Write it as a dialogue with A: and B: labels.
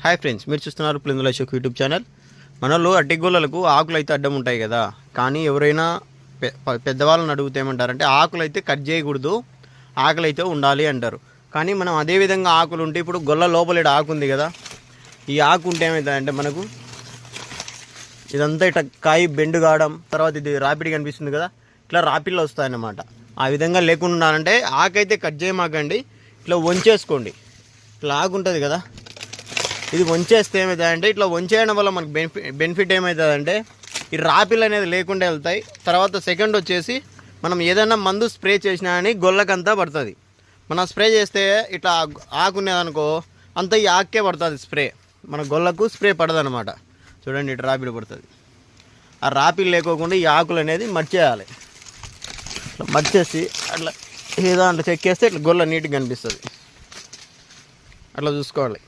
A: Hi friends మీరు చూస్తున్నారు ప్లిందుల Ashok YouTube channel మనలో అడ్డిగోళ్ళలకు ఆకులు అయితే అడ్డం ఉంటాయి కదా. కానీ ఎవరైనా పె- పెద్దవాళ్ళని అడిగితే ఏమంటారంటే ఆకులు అయితే కట్ చేయకూడదు ఆకులు అయితే ఉండాలి అంటారు. కానీ మనం అదే విధంగా ఆకులు ఉంటే ఇప్పుడు గొల్ల లోపల ఆకు ఉంది కదా. ఈ ఆకు ఉంటే ఏమవుతుందంటే మనకు ఇదంతా ఇట్లా కాయ బెండు కావడం తర్వాత ఇది రాపిడి కనిపిస్తుంది కదా. ఇట్లా రాపిడ్లు వస్తాయన్నమాట. ఆ విధంగా లేకుండా ఉండాలంటే ఆకైతే కట్ చేయమాకండి ఇట్లా వంచేసుకోండి. ఇట్లా ఆకు ఉంటుంది కదా. ఇది వంచేస్తే ఏమవుతుందంటే ఇట్లా వంచేయడం వల్ల మనకు బెనిఫిట్ బెనిఫిట్ ఏమవుతుందంటే ఈ రాపిల్ అనేది లేకుండా వెళ్తాయి. తర్వాత సెకండ్ వచ్చేసి మనం ఏదైనా మందు స్ప్రే చేసినా అని గొల్లకంతా పడుతుంది. మనం స్ప్రే చేస్తే ఇట్లా ఆకునేదనుకో అంత ఈ ఆకే పడుతుంది స్ప్రే. మన గొల్లకు స్ప్రే పడదనమాట చూడండి ఇటు రాపిల్ పడుతుంది. ఆ రాపిల్ లేకోకుండా ఈ ఆకులు అనేది మర్చేయాలి. ఇట్లా మర్చేసి అట్లా ఏదో అట్లా చెక్కేస్తే ఇట్లా గొల్ల నీట్గా కనిపిస్తుంది. అట్లా చూసుకోవాలి.